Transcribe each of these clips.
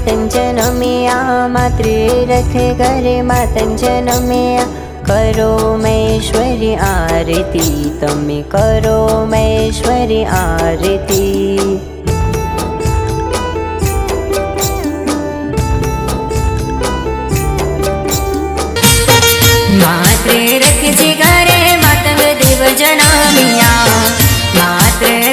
मातं जनमया मात्रे रथे करे मातं जनमया करो महेश्वरि आरती तमे करो महेश्वरि आरती मात्रे रखे घरे मातङ्ग देव जनमिया मात्रे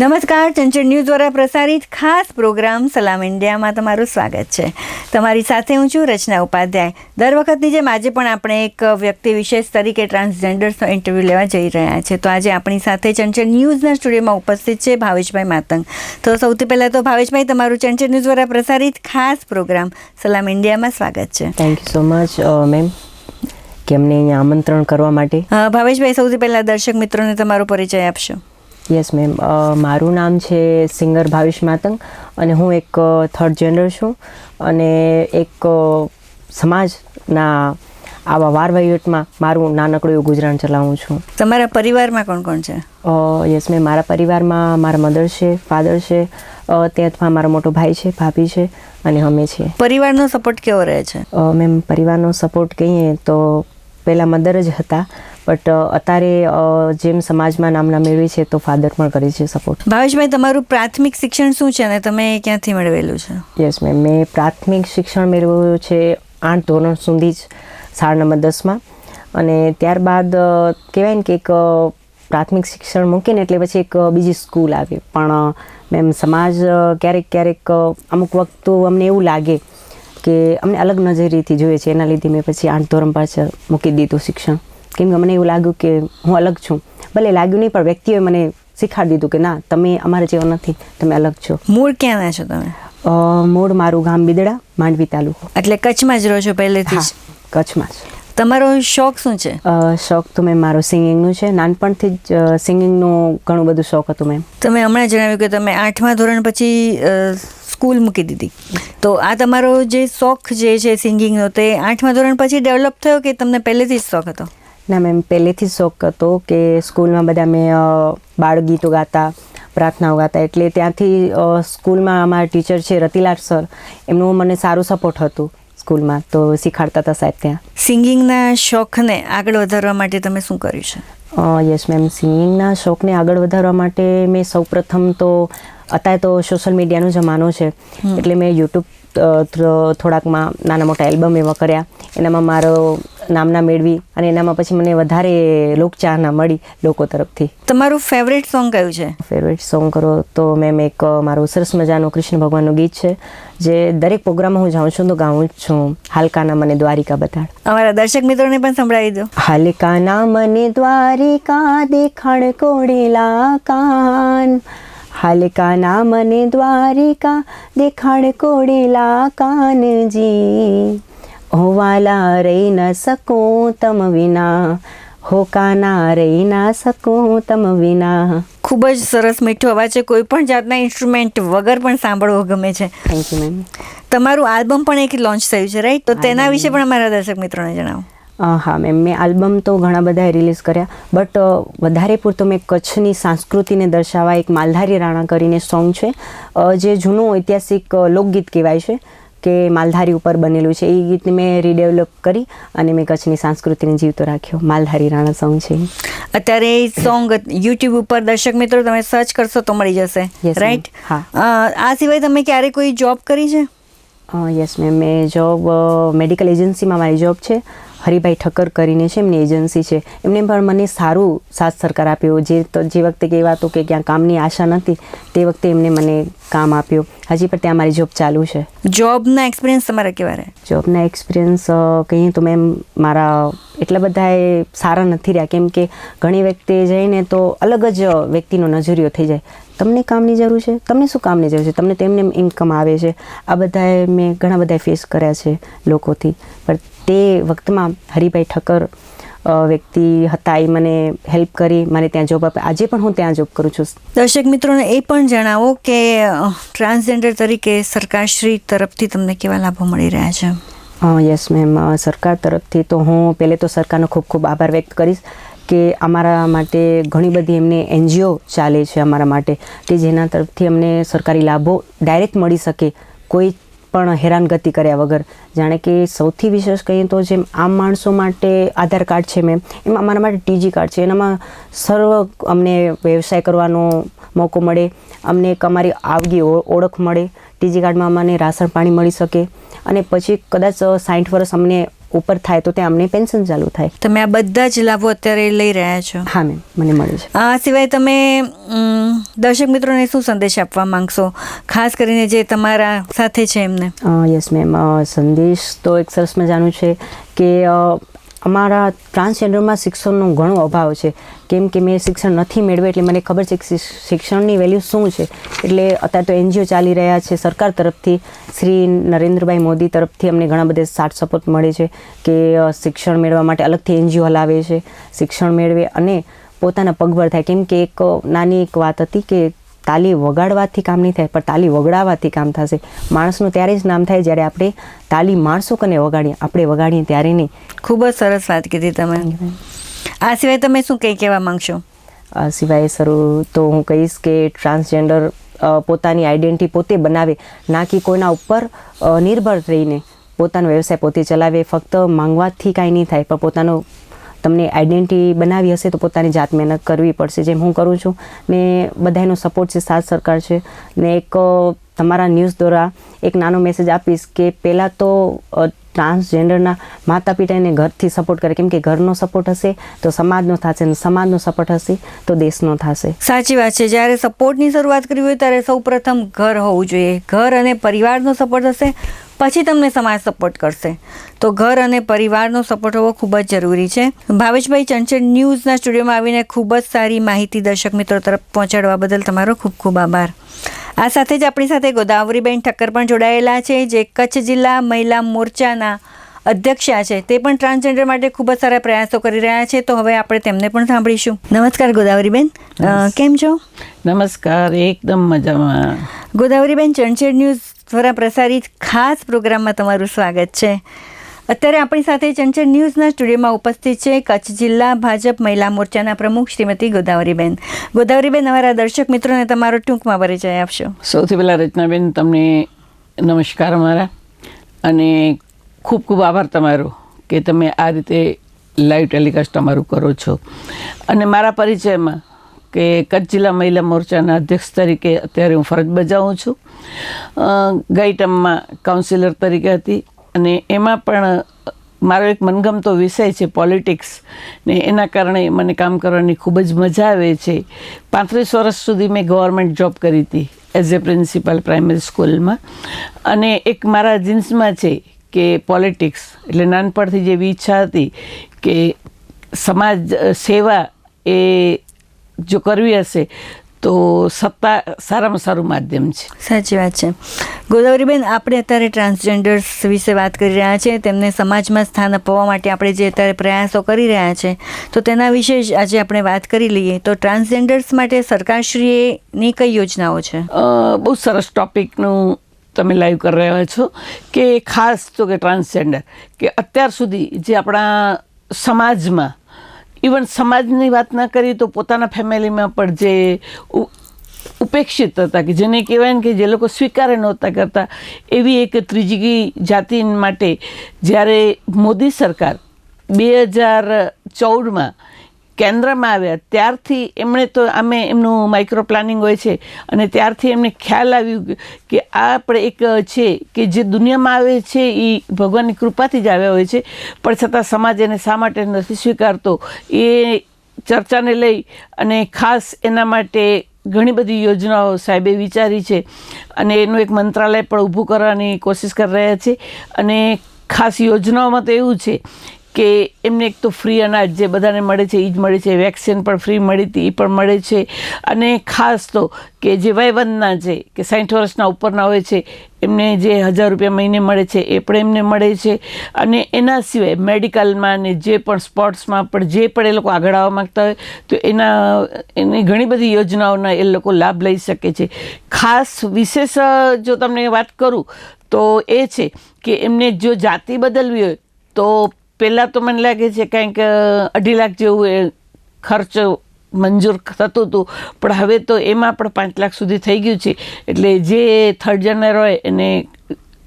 નમસ્કાર ચંચળ ન્યૂઝ દ્વારા પ્રસારિત ખાસ પ્રોગ્રામ સલામ ઇન્ડિયામાં તમારું સ્વાગત છે. તમારી સાથે હું છું રચના ઉપાધ્યાય. દર વખતની જેમ આજે પણ આપણે એક વ્યક્તિ વિશેષ તરીકે ટ્રાન્સજેન્ડર્સનો ઇન્ટરવ્યૂ લેવા જઈ રહ્યા છે. તો આજે આપણી સાથે ચંચળ ન્યૂઝના સ્ટુડિયોમાં ઉપસ્થિત છે ભાવેશભાઈ માતંગ. તો સૌથી પહેલાં તો ભાવેશભાઈ તમારું ચંચળ ન્યૂઝ દ્વારા પ્રસારિત ખાસ પ્રોગ્રામ સલામ ઇન્ડિયામાં સ્વાગત છે. Thank you so much ma'am કે અમને અહીંયા આમંત્રણ કરવા માટે. ભાવેશભાઈ સૌથી પહેલાં દર્શક મિત્રોને તમારો પરિચય આપશો. યસ મેમ મારું નામ છે સિંગર ભાવિશ માતંગ અને હું એક થર્ડ જેન્ડર છું અને એક સમાજના આવા વાર વહીવટમાં મારું નાનકડું એવું ગુજરાન ચલાવું છું. તમારા પરિવારમાં કોણ કોણ છે? યસ મેમ મારા પરિવારમાં મારા મધર છે ફાધર છે અ, ત્યાંથી મારો મોટો ભાઈ છે ભાભી છે અને અમે છીએ. પરિવારનો સપોર્ટ કેવો રહે છે? મેમ પરિવારનો સપોર્ટ કહીએ તો પહેલાં મધર જ હતા. બટ અત્યારે જેમ સમાજમાં નામના મેળવી છે તો ફાધર પણ કરે છે સપોર્ટ ભાવેશભાઈ તમારું પ્રાથમિક શિક્ષણ શું છે અને તમે ક્યાંથી મેળવેલું છે? યસ મેમ મેં પ્રાથમિક શિક્ષણ મેળવ્યું છે આઠ ધોરણ સુધી જ શાળા નંબર દસમાં અને ત્યારબાદ કહેવાય ને કે એક પ્રાથમિક શિક્ષણ મૂકીને એટલે પછી એક બીજી સ્કૂલ આવી. પણ મેમ સમાજ ક્યારેક ક્યારેક અમુક વખત અમને એવું લાગે કે અમને અલગ નજરેથી જોઈએ છે. એના લીધે મેં પછી આઠ ધોરણ પાછળ મૂકી દીધું શિક્ષણ. કેમ કે મને એવું લાગ્યું કે હું અલગ છું. ભલે લાગ્યું નહીં પણ વ્યક્તિઓએ મને શીખાડી દીધું કે ના તમે અમારા જેવા નથી તમે અલગ છો. મૂળ ક્યાંના છો તમે? મૂળ મારું ગામ બિદડા માંડવી તાલુકો. એટલે કચ્છમાં જ રહો છો પહેલેથી કચ્છમાં જ. તમારો શોખ શું છે? શોખ તો મેં મારો સિંગિંગનું છે. નાનપણથી જ સિંગિંગનો ઘણું બધું શોખ હતું મેમ. તમે હમણાં જણાવ્યું કે તમે આઠમા ધોરણ પછી સ્કૂલ મૂકી દીધી. તો આ તમારો જે શોખ જે છે સિંગિંગનો તે આઠમા ધોરણ પછી ડેવલપ થયો કે તમને પહેલેથી જ શોખ હતો? ના મેમ પહેલેથી જ શોખ હતો કે સ્કૂલમાં બધા મેં બાળગીતો ગાતા પ્રાર્થનાઓ ગાતા. એટલે ત્યાંથી સ્કૂલમાં અમારા ટીચર છે રતિલાલ સર એમનું મને સારું સપોર્ટ હતું સ્કૂલમાં. તો શીખાડતા હતા સાહેબ ત્યાં. સિંગિંગના શોખને આગળ વધારવા માટે તમે શું કર્યું છે? Yes ma'am. સિંગિંગના શોખને આગળ વધારવા માટે મેં સૌપ્રથમ તો અત્યારે તો સોશિયલ મીડિયાનો જમાનો છે. એટલે મેં યુટ્યુબ થોડાકમાં નાના મોટા એલ્બમ એવા કર્યા. એનામાં મારો નામના મેળવી અને એનામાં પછી મને વધારે લોકચાહના મળી લોકો તરફથી. તમારું ફેવરેટ સોંગ કયું છે? ફેવરેટ સોંગ કરો તો મેમ એક મારું સરસ મજાનું કૃષ્ણ ભગવાનનું ગીત છે જે દરેક પ્રોગ્રામમાં હું જાઉં છું તો ગાઉં જ છું. હાલકાના મને દ્વારિકા બતાડ. અમારા દર્શક મિત્રોને પણ સંભળાવી દો. હાલકાના મને દ્વારિકા દેખાણ કોડેલા કાન હાલકાના મને દ્વારિકા દેખાડ કોડેલા કાનજી હોવાલા રહી ન શકું તમ વિના હોકાના રહી ના શકું તમ વિના. ખૂબ જ સરસ મીઠો અવાજ છે. કોઈ પણ જાતના ઇન્સ્ટ્રુમેન્ટ વગર પણ સાંભળવો ગમે છે. થેન્ક યુ મેમ તમારું આલ્બમ પણ એક લોન્ચ થયું છે રાઈટ તો તેના વિશે પણ અમારા દર્શક મિત્રોને જણાવો. હા મેમ મેં આલ્બમ તો ઘણા બધાએ રિલીઝ કર્યા બટ વધારે પૂરતો મેં કચ્છની સંસ્કૃતિને દર્શાવવા એક માલધારી રાણા કરીને સોંગ છે. જે જૂનું ઐતિહાસિક લોકગીત કહેવાય છે. કે માલધારી ઉપર બનેલું છે. એ ગીતને મેં રીડેવલપ કરી અને મેં કચ્છની સંસ્કૃતિને જીવતો રાખ્યો. માલધારી રાણા સોંગ છે અત્યારે એ સોંગ યુટ્યુબ ઉપર દર્શક મિત્રો તમે સર્ચ કરશો તો મળી જશે. રાઈટ હા. આ સિવાય તમે ક્યારે કોઈ જોબ કરી છે? યસ મેમ મેં જોબ મેડિકલ એજન્સીમાં મારી જોબ છે. હરિભાઈ ઠક્કર કરીને છે એમની એજન્સી છે. એમને પણ મને સારું સાથ સરકાર આપ્યો. જે તો જે વખતે કહેવાતું કે ક્યાં કામની આશા નથી તે વખતે એમને મને કામ આપ્યું. હજી પણ ત્યાં મારી જોબ ચાલુ છે. જોબના એક્સપિરિયન્સ તમારા કેવા રહે જોબના એક્સપિરિયન્સ કહીએ તો મેમ મારા એટલા બધા એ સારા નથી રહ્યા. કેમ કે ઘણી વ્યક્તિ જઈને તો અલગ જ વ્યક્તિનો નજરિયો થઈ જાય. તમને કામની જરૂર છે? તમને શું કામની જરૂર છે? તમને તેમને ઇન્કમ આવે છે. આ બધાએ મેં ઘણા બધા ફેસ કર્યા છે લોકોથી. પણ તે વખતમાં હરિભાઈ ઠક્કર વ્યક્તિ હતા એ મને હેલ્પ કરી મને ત્યાં જોબ આપે આજે પણ હું ત્યાં જોબ કરું છું. દર્શક મિત્રોને એ પણ જણાવો કે ટ્રાન્સજેન્ડર તરીકે સરકારશ્રી તરફથી તમને કેવા લાભો મળી રહ્યા છે? યસ મેમ સરકાર તરફથી તો હું પહેલે તો સરકારનો ખૂબ ખૂબ આભાર વ્યક્ત કરીશ કે અમારા માટે ઘણી બધી એમને એનજીઓ ચાલે છે અમારા માટે કે જેના તરફથી અમને સરકારી લાભો ડાયરેક્ટ મળી શકે. કોઈ પણ હેરાનગતિ કર્યા વગર. જાણે કે સૌથી વિશેષ કહીએ તો જેમ આમ માણસો માટે આધાર કાર્ડ છે મેમ, એમાં અમારા માટે ટીજી કાર્ડ છે. એનામાં સર્વ અમને વ્યવસાય કરવાનો મોકો મળે, અમને એક અમારી આવગી ઓળખ મળે. ટીજી કાર્ડમાં અમને રાશન પાણી મળી શકે અને પછી કદાચ સાઠ વર્ષ અમને ઉપર થાય તો ત્યાં અમને પેન્શન ચાલુ થાય. તમે આ બધા જ લાભો અત્યારે લઈ રહ્યા છો? હા મેમ મને મળે છે. આ સિવાય તમે દર્શક મિત્રોને શું સંદેશ આપવા માંગશો? ખાસ કરીને જે તમારા સાથે છે એમને. યસ મેમ સંદેશ તો એક સરસ મજાનું છે કે અમારા ટ્રાન્સજેન્ડરમાં શિક્ષણનો ઘણો અભાવ છે. કેમ કે મેં શિક્ષણ નથી મેળવ્યું એટલે મને ખબર છે કે શિક્ષ- શિક્ષણની વેલ્યુ શું છે. એટલે અત્યારે તો એનજીઓ ચાલી રહ્યા છે સરકાર તરફથી. શ્રી નરેન્દ્રભાઈ મોદી તરફથી અમને ઘણા બધા સાથ સપોર્ટ મળે છે કે શિક્ષણ મેળવવા માટે અલગથી એનજીઓ હલાવે છે, શિક્ષણ મેળવે અને પોતાના પગભર થાય. કેમ કે એક નાની એક વાત હતી કે તાલી વગાડવાથી કામ નહીં થાય પણ તાલી વગડાવવાથી કામ થશે. માણસનું ત્યારે જ નામ થાય જ્યારે આપણે તાલી માણસો કને વગાડીએ. આપણે વગાડીએ ત્યારે નહીં. ખૂબ જ સરસ વાત કીધી તમે. આ સિવાય તમે શું કંઈ કહેવા માંગશો? આ સિવાય શરૂ તો હું કહીશ કે ટ્રાન્સજેન્ડર પોતાની આઈડેન્ટિટી પોતે બનાવે ના કે કોઈના ઉપર નિર્ભર રહીને પોતાનો વ્યવસાય પોતે ચલાવે. ફક્ત માંગવાથી કાંઈ નહીં થાય પણ પોતાનો તમને આઈડેન્ટિટી બનાવી હશે તો પોતાની જાત મહેનત કરવી પડશે, જેમ હું કરું છું. ને બધાનો સપોર્ટ છે, સાથ સરકાર છે. ને એક તમારા ન્યૂઝ દ્વારા એક નાનો મેસેજ આપીશ કે પહેલાં તો ટ્રાન્સજેન્ડરના માતા પિતા એને ઘરથી સપોર્ટ કરે. કેમ કે ઘરનો સપોર્ટ હશે, તો સમાજનો થશે અને સમાજનો સપોર્ટ હશે, તો દેશનો થશે. સાચી વાત છે. જ્યારે સપોર્ટની શરૂઆત કરવી હોય ત્યારે સૌ પ્રથમ ઘર હોવું જોઈએ. ઘર અને પરિવારનો સપોર્ટ હશે, પછી તમને સમાજ સપોર્ટ કરશે. તો ઘર અને પરિવારનો સપોર્ટ હોવો ખૂબ જ જરૂરી છે. ભાવેશભાઈ ચંચળ ન્યૂઝના સ્ટુડિયોમાં આવીને ખૂબ જ સારી માહિતી દર્શક મિત્રો તરફ પહોંચાડવા બદલ તમારો ખૂબ ખૂબ આભાર. આ સાથે જ આપણી સાથે ગોદાવરીબેન ઠક્કર પણ જોડાયેલા છે જે કચ્છ જિલ્લા મહિલા મોરચાના અધ્યક્ષા છે. તે પણ ટ્રાન્સજેન્ડર માટે ખૂબ જ સારા પ્રયાસો કરી રહ્યા છે. તો હવે આપણે તેમને પણ સાંભળીશું. નમસ્કાર ગોદાવરીબેન. કેમ છો? નમસ્કાર. એકદમ મજામાં. ગોદાવરીબેન ચણચેડ ન્યૂઝ દ્વારા પ્રસારિત ખાસ પ્રોગ્રામમાં તમારું સ્વાગત છે. અત્યારે આપણી સાથે ચંચળ ન્યૂઝના સ્ટુડિયોમાં ઉપસ્થિત છે કચ્છ જિલ્લા ભાજપ મહિલા મોરચાના પ્રમુખ શ્રીમતી ગોદાવરીબેન. ગોદાવરીબેન, અમારા દર્શક મિત્રોને તમારો ટૂંકમાં પરિચય આપશો. સૌથી પહેલાં રચનાબેન, તમને નમસ્કાર અમારા. અને ખૂબ ખૂબ આભાર તમારો કે તમે આ રીતે લાઈવ ટેલિકાસ્ટ તમારું કરો છો. અને મારા પરિચયમાં કે કચ્છ જિલ્લા મહિલા મોરચાના અધ્યક્ષ તરીકે અત્યારે હું ફરજ બજાવું છું. ગઈ ટર્મમાં કાઉન્સિલર તરીકે હતી. અને એમાં પણ, મારો એક મનગમતો વિષય છે પોલિટિક્સ ને એના કારણે મને કામ કરવાની ખૂબ જ મજા આવે છે. પાંત્રીસ વર્ષ સુધી મેં ગવર્મેન્ટ જોબ કરી હતી એઝ એ પ્રિન્સિપલ પ્રાઇમરી સ્કૂલમાં અને એક મારા જીન્સમાં છે કે પોલિટિક્સ એટલે નાનપણથી જેવી ઈચ્છા હતી કે સમાજ, સેવા એ જો કરવી હશે તો સત્તા સારામાં સારું માધ્યમ છે. સાચી વાત છે. ગોદાવરીબેન આપણે અત્યારે ટ્રાન્સજેન્ડર્સ વિશે વાત કરી રહ્યા છીએ તેમને સમાજમાં સ્થાન અપાવવા માટે આપણે જે અત્યારે પ્રયાસો કરી રહ્યા છે તો તેના વિશે જ આજે આપણે વાત કરી લઈએ. તો ટ્રાન્સજેન્ડર્સ માટે સરકારશ્રીએની કઈ યોજનાઓ છે? બહુ સરસ ટોપિકનું તમે લાઈવ કરી રહ્યા છો કે ખાસ તો કે ટ્રાન્સજેન્ડર કે અત્યાર સુધી જે આપણા સમાજમાં ઇવન સમાજની વાત ના કરીએ તો પોતાના ફેમિલીમાં પણ જે ઉપેક્ષિત હતા કે જેને કહેવાય ને કે જે લોકો સ્વીકારે નહોતા કરતા, એવી એક ત્રીજી જાતિ માટે જ્યારે મોદી સરકાર બે હજાર ચૌદમાં કેન્દ્રમાં આવ્યા. ત્યારથી એમણે તો આમે એમનું માઇક્રો પ્લાનિંગ હોય છે, અને ત્યારથી એમને ખ્યાલ આવ્યું કે આ આપણે એક છે, કે જે દુનિયામાં આવે છે એ ભગવાનની કૃપાથી જ આવ્યા હોય છે, પણ છતાં સમાજ એને શા માટે નથી સ્વીકારતો, એ ચર્ચાને લઈ અને ખાસ એના માટે ઘણી બધી યોજનાઓ સાહેબે વિચારી છે, અને એનું એક મંત્રાલય પણ ઊભું કરવાની કોશિશ કરી રહ્યા છે, અને ખાસ યોજનાઓમાં તો એવું છે કે એમને એક તો ફ્રી અનાજ જે બધાને મળે છે એ જ મળે છે વેક્સિન પણ ફ્રી મળી હતી એ પણ મળે છે. અને ખાસ તો કે જે વયવંદના છે કે સાઠ વર્ષના ઉપરના હોય છે, એમને જે હજાર રૂપિયા મહિને મળે છે, એ પણ એમને મળે છે. અને એના સિવાય મેડિકલમાં ને જે પણ સ્પોર્ટ્સમાં પણ જે પણ એ લોકો આગળ આવવા માગતા હોય, તો એના, એની ઘણી બધી યોજનાઓના એ લોકો લાભ લઈ શકે છે. ખાસ વિશેષ જો તમને વાત કરું, તો એ છે કે એમને જો જાતિ બદલવી હોય, તો પહેલાં તો મને લાગે છે કંઈક અઢી લાખ જેવું એ ખર્ચ મંજૂર થતું હતું. પણ હવે તો એમાં પણ પાંચ લાખ સુધી થઈ ગયું છે. એટલે જે થર્ડ જનર હોય એને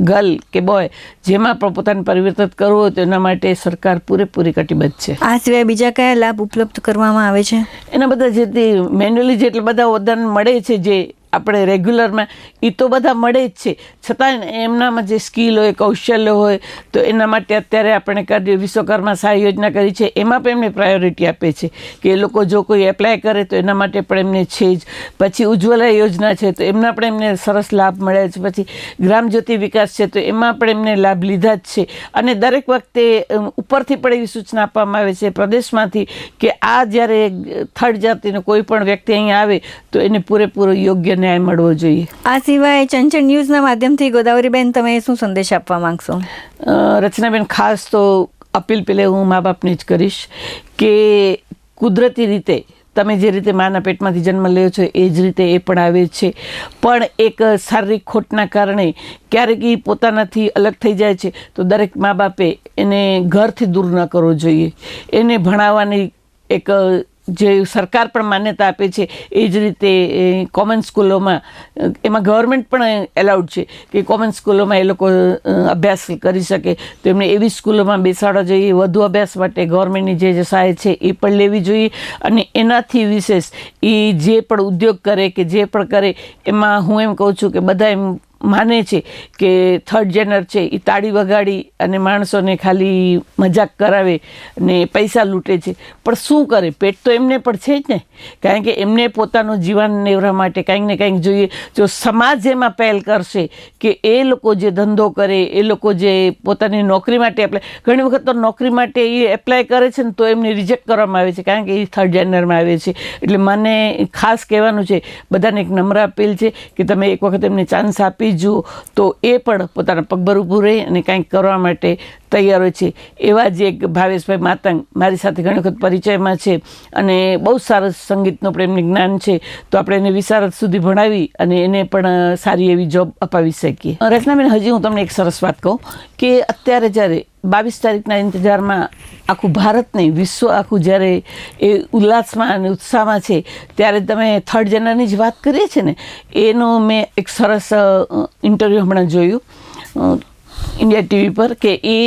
ગર્લ કે બોય જેમાં પણ પોતાને પરિવર્તન કરવું હોય તો એના માટે સરકાર પૂરેપૂરી કટિબદ્ધ છે. આ સિવાય બીજા કયા લાભ ઉપલબ્ધ કરવામાં આવે છે? એના બધા જે મેન્યુઅલી જેટલા બધા વદાન મળે છે જે આપણે રેગ્યુલરમાં એ તો બધા મળે જ છે. છતાં એમનામાં જે સ્કિલ હોય, કૌશલ્ય હોય, તો એના માટે અત્યારે આપણે કરી વિશ્વકર્મા સહાય યોજના કરી છે. એમાં પણ એમને પ્રાયોરિટી આપે છે કે એ લોકો જો કોઈ એપ્લાય કરે તો એના માટે પણ એમને છે જ. પછી ઉજ્જવલા યોજના છે તો એમના પણ એમને સરસ લાભ મળ્યા છે. પછી ગ્રામ જ્યોતિ વિકાસ છે તો એમાં પણ એમને લાભ લીધા જ છે. અને દરેક વખતે ઉપરથી પણ એવી સૂચના આપવામાં આવે છે પ્રદેશમાંથી કે આ જ્યારે થર્ડ જાતિનો કોઈ પણ વ્યક્તિ અહીંયા આવે તો એને પૂરેપૂરો યોગ્ય ન્યાય મળવો જોઈએ. આ સિવાય ચંચળ ન્યૂઝના માધ્યમથી ગોદાવરીબેન તમે શું સંદેશ આપવા માંગશો? રચનાબેન ખાસ તો અપીલ પેલે હું મા બાપને જ કરીશ કે કુદરતી રીતે તમે જે રીતે માના પેટમાંથી જન્મ લ્યો છો એ જ રીતે એ પણ આવે છે. પણ એક શારીરિક ખોટના કારણે ક્યારેક એ પોતાનાથી અલગ થઈ જાય છે તો દરેક મા બાપે એને ઘરથી દૂર ન કરવો જોઈએ. એને ભણાવવાની એક જે સરકાર પણ માન્યતા આપે છે, એ જ રીતે કોમન સ્કૂલોમાં એમાં ગવર્મેન્ટ પણ એલાઉડ છે કે કોમન સ્કૂલોમાં એ લોકો અભ્યાસ કરી શકે. તો એમને એવી સ્કૂલોમાં બેસાડવા જોઈએ, વધુ અભ્યાસ માટે ગવર્મેન્ટની જે જે સહાય છે, એ પણ લેવી જોઈએ. અને એનાથી વિશેષ, એ જે પણ ઉદ્યોગ કરે કે જે પણ કરે, એમાં હું એમ કહું છું કે બધા એમ માને છે કે થર્ડ જેનર છે એ તાળી વગાડી અને માણસોને ખાલી મજાક કરાવે ને પૈસા લૂંટે છે. પણ શું કરે? પેટ તો એમને પણ છે જ ને. કારણ કે એમને પોતાનું જીવન નેવરા માટે કંઈક ને કંઈક જોઈએ. જો સમાજ એમાં પહેલ કરશે કે એ લોકો જે ધંધો કરે, એ લોકો જે પોતાની નોકરી માટે એપ્લાય ઘણી વખત તો નોકરી માટે એ એપ્લાય કરે છે ને તો એમને રિજેક્ટ કરવામાં આવે છે. કારણ કે એ થર્ડ જેનરમાં આવે છે. એટલે મને ખાસ કહેવાનું છે, બધાને એક નમ્ર અપીલ છે કે તમે એક વખત એમને ચાન્સ આપી જુઓ તો એ પણ પોતાના પગભર ઊભું રહે અને કંઈક કરવા માટે તૈયાર હોય છે. એવા જ એક ભાવેશભાઈ માતંગ મારી સાથે ઘણી વખત પરિચયમાં છે અને બહુ સારું સંગીતનું પ્રેમનું જ્ઞાન છે. તો આપણે એને વિશારદ સુધી ભણાવી અને એને પણ સારી એવી જોબ અપાવી શકીએ. રચનાબેન હજી હું તમને એક સરસ વાત કહું કે અત્યારે જ્યારે બાવીસ તારીખના ઇંતજારમાં આખું ભારત નહીં, વિશ્વ આખું જ્યારે એ ઉલ્લાસમાં અને ઉત્સાહમાં છે, ત્યારે તમે થર્ડ જનરની જ વાત કરીએ છીએ ને, એનો મેં એક સરસ ઇન્ટરવ્યૂ હમણાં જોયું. ઇન્ડિયા ટીવી પર કે એ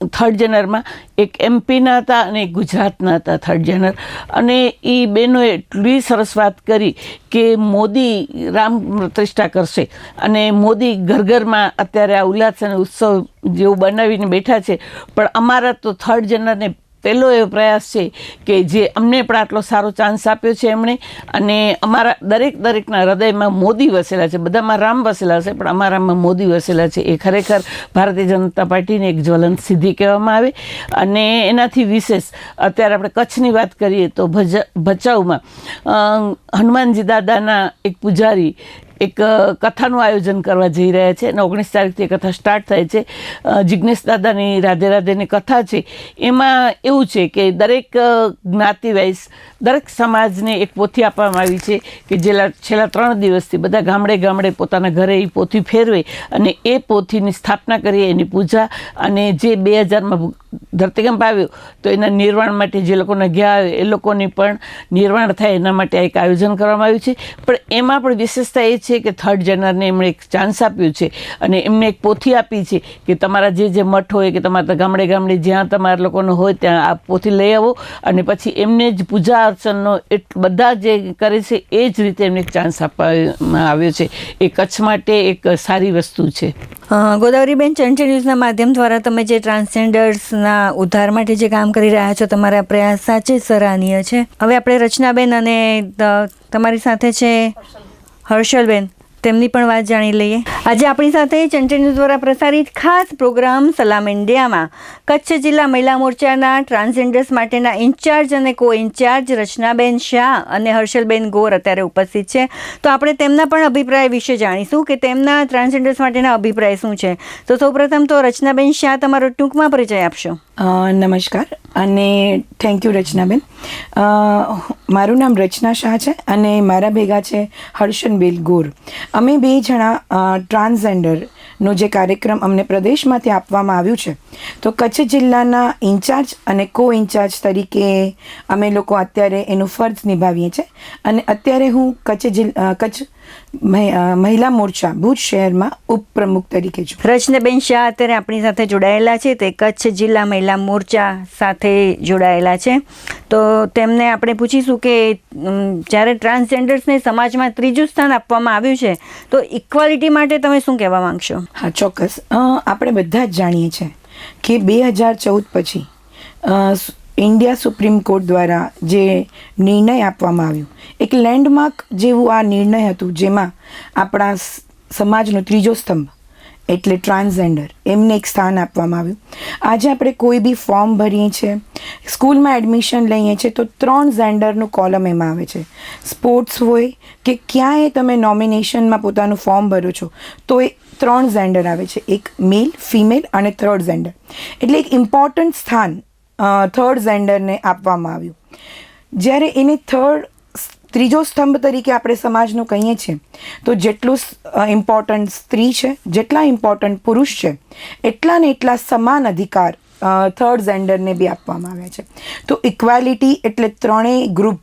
થર્ડ જનરમાં એક એમપીના હતા અને એક ગુજરાતના હતા થર્ડ જનર અને એ બેનોએ એટલી સરસ વાત કરી કે મોદી રામ પ્રતિષ્ઠા કરશે અને મોદી ઘર ઘરમાં અત્યારે આ ઉલ્લાસ અને ઉત્સવ જેવું બનાવીને બેઠા છે. પણ અમારા તો થર્ડ જનરને પહેલો એવો પ્રયાસ છે કે જે અમને પણ આટલો સારો ચાન્સ આપ્યો છે એમણે. અને અમારા દરેક દરેકના હૃદયમાં મોદી વસેલા છે. બધામાં રામ વસેલા છે, પણ અમારામાં મોદી વસેલા છે. એ ખરેખર ભારતીય જનતા પાર્ટીને એક જ્વલંત સિદ્ધિ કહેવામાં આવે. અને એનાથી વિશેષ અત્યારે આપણે કચ્છની વાત કરીએ તો ભજ, ભચાઉમાં હનુમાનજી દાદાના એક પૂજારી એક કથાનું આયોજન કરવા જઈ રહ્યા છે અને ઓગણીસ તારીખથી કથા સ્ટાર્ટ થાય છે. જિજ્ઞેશ દાદાની રાધે રાધેની કથા છે. એમાં એવું છે કે દરેક અ, જ્ઞાતિ વાઇઝ દરેક સમાજને એક પોથી આપવામાં આવી છે કે જેલા છેલ્લા ત્રણ દિવસથી બધા ગામડે ગામડે પોતાના ઘરે એ પોથી ફેરવે અને એ પોથીની સ્થાપના કરીએ એની પૂજા અને જે બે હજારમાં ધરતીકંપ આવ્યો તો એના નિર્વાણ માટે જે લોકોને ગયા આવે એ લોકોની પણ નિર્વાણ થાય એના માટે એક આયોજન કરવામાં આવ્યું છે. પણ એમાં પણ વિશેષતા એ છે કે થર્ડ જનરને એમણે એક ચાન્સ આપ્યું છે અને એમને એક પોથી આપી છે કે તમારા જે જે મઠ હોય કે તમારા ગામડે ગામડે જ્યાં તમારા લોકોનો હોય ત્યાં આ પોથી લઈ આવો અને પછી એમને જ પૂજા અર્ચનનો એટ બધા જે કરે છે એ જ રીતે એમને એક ચાન્સ આપવામાં આવ્યો છે. એ કચ્છ માટે એક સારી વસ્તુ છે. ગોદાવરીબેન ચંચી ન્યૂઝના માધ્યમ દ્વારા તમે જે ટ્રાન્સજેન્ડર્સના ઉદ્ધાર માટે જે કામ કરી રહ્યા છો, તમારા પ્રયાસ સાચે સરાહનીય છે. હવે આપણે રચનાબેન અને તમારી સાથે છે હર્ષલબેન, તેમની પણ વાત જાણી લઈએ. આજે આપણી સાથે ચંચન દ્વારા પ્રસારિત ખાસ પ્રોગ્રામ સલામ ઇન્ડિયામાં. કચ્છ જિલ્લા મહિલા મોરચાના ટ્રાન્સજેન્ડર્સ માટેના ઇન્ચાર્જ અને કો ઇન્ચાર્જ રચનાબેન શાહ અને હર્ષલબેન ગોર અત્યારે ઉપસ્થિત છે. તો આપણે તેમના પણ અભિપ્રાય વિશે જાણીશું કે તેમના ટ્રાન્સજેન્ડર્સ માટેના અભિપ્રાય શું છે. તો સૌપ્રથમ તો રચનાબેન શાહ તમારો ટૂંકમાં પરિચય આપશો. નમસ્કાર અને થેન્ક યુ રચનાબેન. મારું નામ રચના શાહ છે અને મારા ભેગા છે હર્ષનબેલ ગોર. અમે બે જણા ટ્રાન્સજેન્ડરનો જે કાર્યક્રમ અમને પ્રદેશમાંથી આપવામાં આવ્યું છે, તો કચ્છ જિલ્લાના ઇન્ચાર્જ અને કો ઇન્ચાર્જ તરીકે અમે લોકો અત્યારે એનું ફરજ નિભાવીએ છીએ. અને અત્યારે હું કચ્છ જિલ્લા કચ્છ મહિલા મોરચા ભુજ શહેરમાં ઉપપ્રમુખ તરીકે છું રચનાબેન શાહ અત્યારે આપણી સાથે જોડાયેલા છે તે કચ્છ જિલ્લા મહિલા મોરચા સાથે જોડાયેલા છે. તો તેમને આપણે પૂછીશું કે જ્યારે ટ્રાન્સજેન્ડર્સને સમાજમાં ત્રીજું સ્થાન આપવામાં આવ્યું છે તો ઇક્વાલિટી માટે તમે શું કહેવા માંગશો? હા ચોક્કસ. આપણે બધા જ જાણીએ છીએ કે બે હજાર ચૌદ પછી ઇન્ડિયા સુપ્રીમ કોર્ટ દ્વારા જે નિર્ણય આપવામાં આવ્યો. એક લેન્ડમાર્ક જેવું આ નિર્ણય હતું, જેમાં આપણા સમાજનો ત્રીજો સ્તંભ, એટલે ટ્રાન્સજેન્ડર, એમને એક સ્થાન આપવામાં આવ્યું. આજે આપણે કોઈ બી ફોર્મ ભરીએ છીએ, સ્કૂલમાં એડમિશન લઈએ છીએ, તો ત્રણ જેન્ડરનું કોલમ એમાં આવે છે. સ્પોર્ટ્સ હોય કે ક્યાંય તમે નોમિનેશનમાં પોતાનું ફોર્મ ભરો છો, તો એ ત્રણ જેન્ડર આવે છે. એક મેલ, ફિમેલ અને થર્ડ જેન્ડર એટલે એક ઇમ્પોર્ટન્ટ સ્થાન થર્ડ જેન્ડરને આપવામાં આવ્યું. જ્યારે એને થર્ડ ત્રીજો સ્તંભ તરીકે આપણે સમાજનું કહીએ છીએ, તો જેટલું ઇમ્પોર્ટન્ટ સ્ત્રી છે, જેટલા ઇમ્પોર્ટન્ટ પુરુષ છે, એટલા ને એટલા સમાન અધિકાર થર્ડ જેન્ડરને બી આપવામાં આવ્યા છે. તો ઇક્વાલિટી એટલે ત્રણેય ગ્રુપ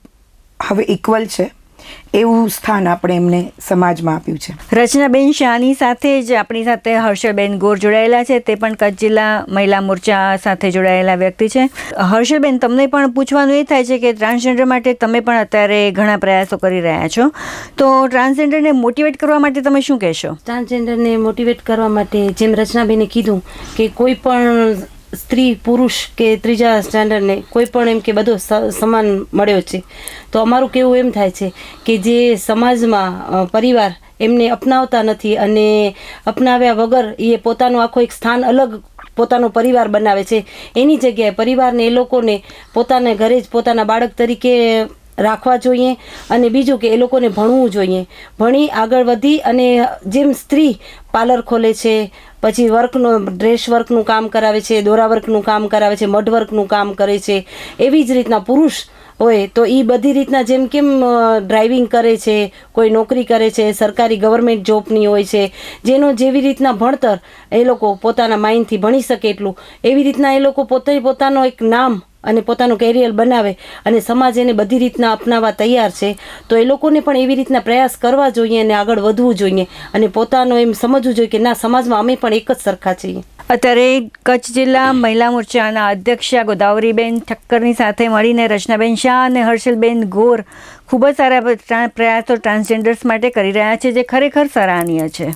હવે ઇક્વલ છે. એવું સ્થાન આપણે એમને સમાજમાં આપ્યું છે. રચનાબેન શાહની સાથે જ આપણી સાથે હર્ષલબેન ગોર જોડાયેલા છે. તે પણ કચ્છ જિલ્લા મહિલા મોરચા સાથે જોડાયેલા વ્યક્તિ છે. હર્ષલબેન તમને પણ પૂછવાનું એ થાય છે કે ટ્રાન્સજેન્ડર માટે તમે પણ અત્યારે ઘણા પ્રયાસો કરી રહ્યા છો. તો ટ્રાન્સજેન્ડરને મોટિવેટ કરવા માટે તમે શું કહેશો? ટ્રાન્સજેન્ડરને મોટિવેટ કરવા માટે જેમ રચનાબેને કીધું કે કોઈ પણ સ્ત્રી, પુરુષ કે ત્રીજા સ્ટાન્ડર્ડને કોઈ પણ એમ કે બધો સમાન મળ્યો છે. તો અમારું કેવું એમ થાય છે કે જે સમાજમાં પરિવાર એમને અપનાવતા નથી અને અપનાવ્યા વગર એ પોતાનું આખો એક સ્થાન અલગ પોતાનો પરિવાર બનાવે છે. એની જગ્યાએ પરિવારને એ લોકોને પોતાના ઘરે જ પોતાના બાળક તરીકે રાખવા જોઈએ અને બીજું કે એ લોકોને ભણવું જોઈએ. ભણી આગળ વધી અને જેમ સ્ત્રી પાર્લર ખોલે છે, પછી વર્કનું, ડ્રેસ વર્કનું કામ કરાવે છે, દોરા વર્કનું કામ કરાવે છે, મઢ વર્કનું કામ કરે છે, એવી જ રીતના પુરુષ હોય તો એ બધી રીતના જેમ કેમ ડ્રાઇવિંગ કરે છે, કોઈ નોકરી કરે છે, સરકારી ગવર્મેન્ટ જોબની હોય છે, જેનો જેવી રીતના ભણતર એ લોકો પોતાના માઇન્ડથી ભણી શકે એટલું. એવી રીતના એ લોકો પોતે પોતાનો એક નામ અને પોતાનું કેરિયર બનાવે અને સમાજ એને બધી રીતના અપનાવવા તૈયાર છે, તો એ લોકોને પણ એવી રીતના પ્રયાસ કરવા જોઈએ અને આગળ વધવું જોઈએ. અને પોતાનું એમ સમજવું જોઈએ કે ના, સમાજમાં અમે પણ એક જ સરખા છીએ. અત્યારે કચ્છ જિલ્લા મહિલા મોરચાના અધ્યક્ષા ગોદાવરીબેન ઠક્કરની સાથે મળીને રચનાબેન શાહ અને હર્ષલબેન ગોર ખૂબ જ સારા પ્રયાસો ટ્રાન્સજેન્ડર્સ માટે કરી રહ્યા છે, જે ખરેખર સરાહનીય છે.